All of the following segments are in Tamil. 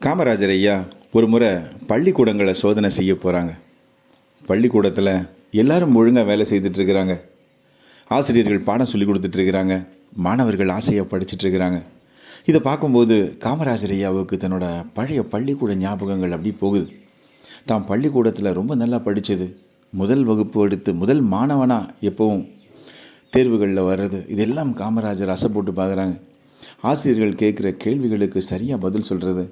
காமராஜர் ஐயா ஒரு முறை பள்ளிக்கூடங்களை சோதனை செய்ய போகிறாங்க பள்ளிக்கூடத்தில் எல்லாரும் ஒழுங்காக வேலை செய்துட்ருக்கிறாங்க ஆசிரியர்கள் பாடம் சொல்லி கொடுத்துட்ருக்கிறாங்க மாணவர்கள் ஆசையாக படிச்சுட்ருக்கிறாங்க இதை பார்க்கும்போது காமராஜர் ஐயாவுக்கு தன்னோட பழைய பள்ளிக்கூட ஞாபகங்கள் அப்படி போகுது. தான் பள்ளிக்கூடத்தில் ரொம்ப நல்லா படித்தது முதல் வகுப்பு எடுத்து முதல் மாணவனாக எப்போவும் தேர்வுகளில் வர்றது இதெல்லாம் காமராஜர் அசை போட்டு பார்க்குறாங்க. ஆசிரியர்கள் கேட்குற கேள்விகளுக்கு சரியாக பதில் சொல்கிறது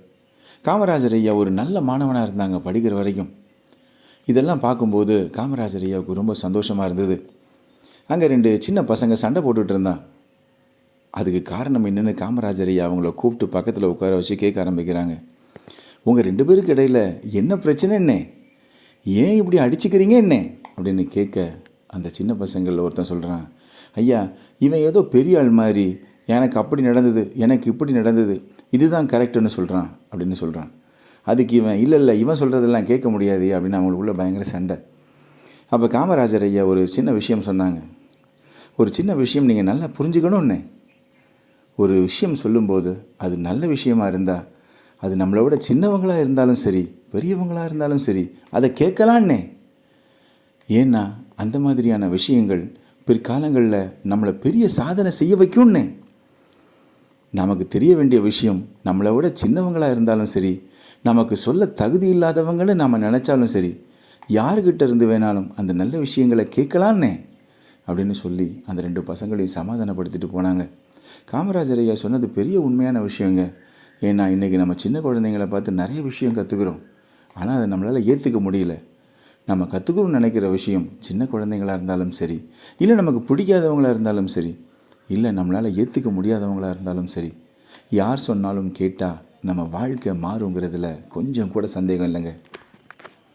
காமராஜர் ஐயா ஒரு நல்ல மாணவனாக இருந்தாங்க படிக்கிற வரைக்கும். இதெல்லாம் பார்க்கும்போது காமராஜர் ஐயாவுக்கு ரொம்ப சந்தோஷமாக இருந்தது. அங்கே ரெண்டு சின்ன பசங்க சண்டை போட்டுட்டு இருந்தான். அதுக்கு காரணம் என்னென்னு காமராஜர் ஐயா அவங்கள கூப்பிட்டு பக்கத்தில் உட்கார வச்சு கேட்க ஆரம்பிக்கிறாங்க. உங்கள் ரெண்டு பேருக்கு இடையில் என்ன பிரச்சனை என்ன? ஏன் இப்படி அடிச்சுக்கிறீங்க என்ன? அப்படின்னு கேட்க அந்த சின்ன பசங்களில் ஒருத்தன் சொல்கிறான் ஐயா இவன் ஏதோ பெரிய ஆள் மாதிரி எனக்கு அப்படி நடந்தது எனக்கு இப்படி நடந்தது இதுதான் கரெக்டுன்னு சொல்கிறான் அப்படின்னு சொல்கிறான் அதுக்கு இவன் இல்லை இல்லை இவன் சொல்கிறதெல்லாம் கேட்க முடியாது அப்படின்னு அவங்களுக்குள்ள பயங்கர சண்டை. அப்போ காமராஜர் ஐயா ஒரு சின்ன விஷயம் சொன்னாங்க. ஒரு சின்ன விஷயம் நீங்கள் நல்லா புரிஞ்சுக்கணும்னே. ஒரு விஷயம் சொல்லும்போது அது நல்ல விஷயமா இருந்தால் அது நம்மளை விட சின்னவங்களாக இருந்தாலும் சரி பெரியவங்களாக இருந்தாலும் சரி அதை கேட்கலான்னே ஏன்னா அந்த மாதிரியான விஷயங்கள் பிற்காலங்களில் நம்மளை பெரிய சாதனை செய்ய வைக்கும்னே. நமக்கு தெரிய வேண்டிய விஷயம் நம்மளை விட சின்னவங்களாக இருந்தாலும் சரி நமக்கு சொல்ல தகுதி இல்லாதவங்கன்னு நம்ம நினச்சாலும் சரி யாருக்கிட்ட இருந்து வேணாலும் அந்த நல்ல விஷயங்களை கேட்கலான்னே அப்படின்னு சொல்லி அந்த ரெண்டு பசங்களையும் சமாதானப்படுத்திட்டு போனாங்க. காமராஜர் ஐயா சொன்னது பெரிய உண்மையான விஷயங்க. ஏன்னா இன்றைக்கி நம்ம சின்ன குழந்தைங்களை பார்த்து நிறைய விஷயம் கற்றுக்குறோம் ஆனால் அதை நம்மளால் ஏற்றுக்க முடியல. நம்ம கற்றுக்கணும்னு நினைக்கிற விஷயம் சின்ன குழந்தைங்களாக இருந்தாலும் சரி இல்லை நமக்கு பிடிக்காதவங்களாக இருந்தாலும் சரி இல்லை நம்மளால் ஏற்றுக்க முடியாதவங்களாக இருந்தாலும் சரி. யார் சொன்னாலும் கேட்டால் நம்ம வாழ்க்கை மாறுங்கிறதுல கொஞ்சம் கூட சந்தேகம் இல்லைங்க.